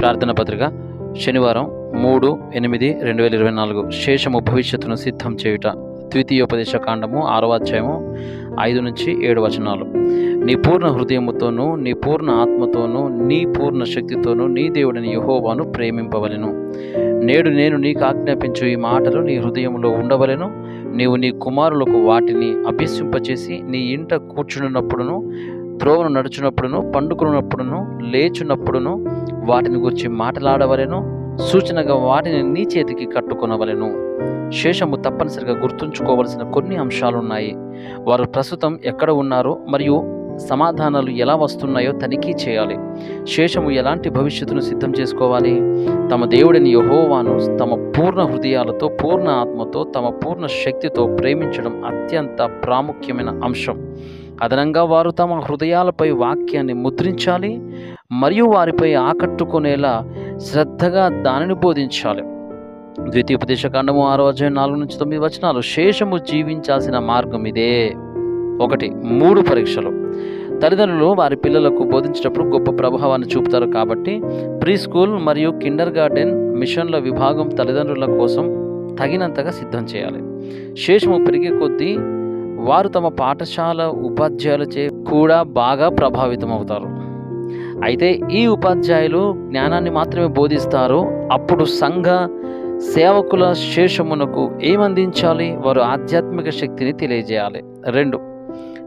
ప్రార్థన పత్రిక శనివారం మూడు ఎనిమిది రెండు వేల ఇరవై నాలుగు. శేషము భవిష్యత్తును సిద్ధం చేయుట. ద్వితీయోపదేశ కాండము ఆరవ అధ్యాయము ఐదు నుంచి ఏడు వచనాలు. నీ పూర్ణ హృదయముతోనూ నీ పూర్ణ ఆత్మతోనూ నీ పూర్ణ శక్తితోనూ నీ దేవుడిని యహోవాను ప్రేమింపవలెను. నేడు నేను నీకు ఆజ్ఞాపించు ఈ మాటలు నీ హృదయంలో ఉండవలెను. నీవు నీ కుమారులకు వాటిని అభ్యసింపచేసి నీ ఇంట కూర్చున్నప్పుడును త్రోవను నడుచున్నప్పుడును పండుకున్నప్పుడును లేచున్నప్పుడును వాటిని గురించి మాట్లాడవలెను సూచనగా వాటిని నీ చేతికి కట్టుకొనవలెను. శేషము తప్పనిసరిగా గుర్తుంచుకోవలసిన కొన్ని అంశాలున్నాయి. వారు ప్రస్తుతం ఎక్కడ ఉన్నారో మరియు సమాధానాలు ఎలా వస్తున్నాయో తనిఖీ చేయాలి. శేషము ఎలాంటి భవిష్యత్తును సిద్ధం చేసుకోవాలి? తమ దేవుడిని యహోవాను తమ పూర్ణ హృదయాలతో పూర్ణ ఆత్మతో తమ పూర్ణ శక్తితో ప్రేమించడం అత్యంత ప్రాముఖ్యమైన అంశం. అదనంగా వారు తమ హృదయాలపై వాక్యాన్ని ముద్రించాలి మరియు వారిపై ఆకట్టుకునేలా శ్రద్ధగా దానిని బోధించాలి. ద్వితీయోపదేశ కాండము ఆరో అధ్యాయం నాలుగు నుంచి తొమ్మిది వచనాలు శేషము జీవించాల్సిన మార్గం ఇదే. ఒకటి మూడు పరీక్షలు. తల్లిదండ్రులు వారి పిల్లలకు బోధించేటప్పుడు గొప్ప ప్రభావాన్ని చూపుతారు కాబట్టి ప్రీ స్కూల్ మరియు కిండర్ గార్డెన్ మిషన్ల విభాగం తల్లిదండ్రుల కోసం తగినంతగా సిద్ధం చేయాలి. శేషము పెరిగే కొద్దీ వారు తమ పాఠశాల ఉపాధ్యాయులచే కూడా బాగా ప్రభావితం అవుతారు అయితే ఈ ఉపాధ్యాయులు జ్ఞానాన్ని మాత్రమే బోధిస్తారు. అప్పుడు సంఘ సేవకుల శేషమునకు ఏమందించాలి? వారు ఆధ్యాత్మిక శక్తిని తెలియజేయాలి. రెండు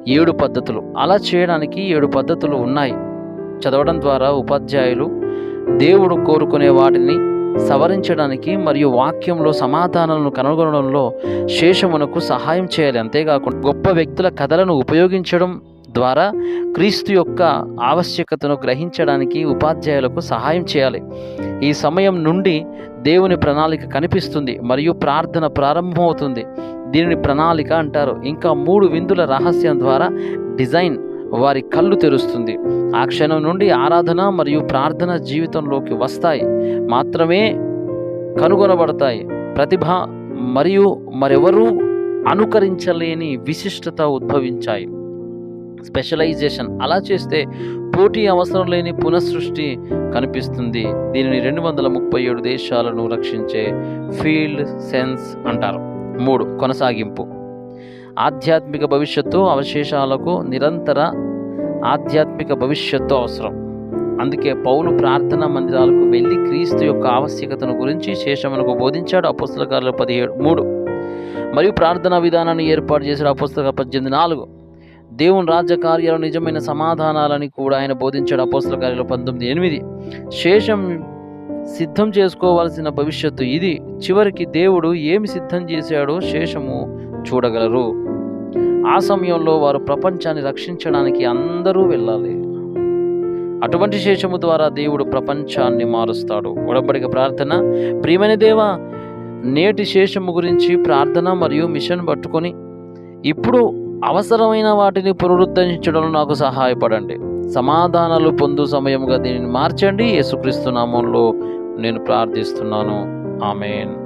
ఏడు పద్ధతులు. అలా చేయడానికి ఏడు పద్ధతులు ఉన్నాయి. చదవడం ద్వారా ఉపాధ్యాయులు దేవుడు కోరుకునే వాటిని సవరించడానికి మరియు వాక్యంలో సమాధానాలను కనుగొనడంలో శేషమునకు సహాయం చేయాలి. అంతేకాకుండా గొప్ప వ్యక్తుల కథలను ఉపయోగించడం ద్వారా క్రీస్తు యొక్క ఆవశ్యకతను గ్రహించడానికి ఉపాధ్యాయులకు సహాయం చేయాలి. ఈ సమయం నుండి దేవుని ప్రణాళిక కనిపిస్తుంది మరియు ప్రార్థన ప్రారంభమవుతుంది. దీనిని ప్రణాళిక అంటారు. ఇంకా మూడు విందుల రహస్యం ద్వారా డిజైన్ వారి కళ్ళు తెరుస్తుంది. ఆ క్షణం నుండి ఆరాధన మరియు ప్రార్థన జీవితంలోకి వస్తాయి. మాత్రమే కనుగొనబడతాయి. ప్రతిభ మరియు మరెవరూ అనుకరించలేని విశిష్టత ఉద్భవించాయి. స్పెషలైజేషన్ అలా చేస్తే పోటీ అవసరం లేని పునఃసృష్టి కనిపిస్తుంది. దీనిని రెండు వందల ముప్పై ఏడు దేశాలను రక్షించే ఫీల్డ్ సెన్స్ అంటారు. మూడు కొనసాగింపు. ఆధ్యాత్మిక భవిష్యత్తు అవశేషాలకు నిరంతర ఆధ్యాత్మిక భవిష్యత్తు అవసరం. అందుకే పౌలు ప్రార్థనా మందిరాలకు వెళ్ళి క్రీస్తు యొక్క ఆవశ్యకతను గురించి శేషమునకు బోధించాడు అపుస్తకాలు పదిహేడు మూడు. మరియు ప్రార్థనా విధానాన్ని ఏర్పాటు చేశాడు అపుస్తక పద్దెనిమిది నాలుగు. దేవుని రాజ్య కార్యాలు నిజమైన సమాధానాలని కూడా ఆయన బోధించాడు అపోస్తల కార్యాలు పంతొమ్మిది ఎనిమిది. శేషం సిద్ధం చేసుకోవాల్సిన భవిష్యత్తు ఇది. చివరికి దేవుడు ఏమి సిద్ధం చేశాడో శేషము చూడగలరు. ఆ సమయంలో వారు ప్రపంచాన్ని రక్షించడానికి అందరూ వెళ్ళాలి. అటువంటి శేషము ద్వారా దేవుడు ప్రపంచాన్ని మారుస్తాడు. ఉడబడిక ప్రార్థన. ప్రియమైన దేవా నేటి శేషము గురించి ప్రార్థన మరియు మిషన్ పట్టుకొని ఇప్పుడు అవసరమైన వాటిని పునరుద్ధరించడంలో నాకు సహాయపడండి. సమాధానాలు పొందు సమయముగా దీనిని మార్చండి. యేసుక్రీస్తు నామంలో నేను ప్రార్థిస్తున్నాను. ఆమెన్.